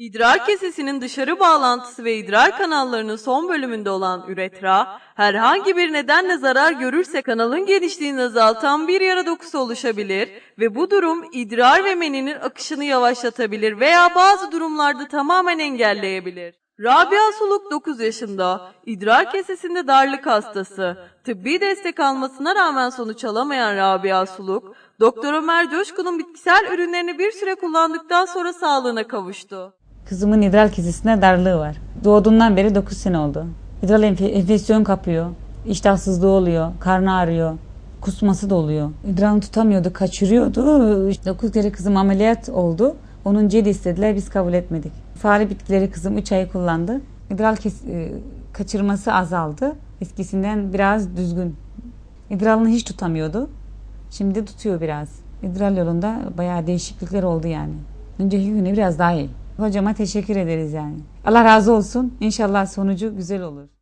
İdrar kesesinin dışarı bağlantısı ve idrar kanallarının son bölümünde olan üretra, herhangi bir nedenle zarar görürse kanalın genişliğini azaltan bir yara dokusu oluşabilir ve bu durum idrar ve meninin akışını yavaşlatabilir veya bazı durumlarda tamamen engelleyebilir. Rabia Suluk 9 yaşında, idrar kesesinde darlık hastası. Tıbbi destek almasına rağmen sonuç alamayan Rabia Suluk, Doktor Ömer Coşkun'un bitkisel ürünlerini bir süre kullandıktan sonra sağlığına kavuştu. Kızımın idrar kesesinde darlığı var. Doğduğundan beri 9 sene oldu. İdrar enfe- enfeksiyon kapıyor. İştahsızlığı oluyor. Karnı ağrıyor. Kusması da oluyor. İdrarını tutamıyordu, kaçırıyordu. 9 kere kızım ameliyat oldu. 10. de istediler, biz kabul etmedik. Fare bitkileri kızım 3 ay kullandı. İdrar kes- e, kaçırması azaldı. Eskisinden biraz düzgün. İdrarını hiç tutamıyordu. Şimdi tutuyor biraz. İdrar yolunda bayağı değişiklikler oldu yani. Önceki güne biraz daha iyi. Hocama teşekkür ederiz yani. Allah razı olsun. İnşallah sonucu güzel olur.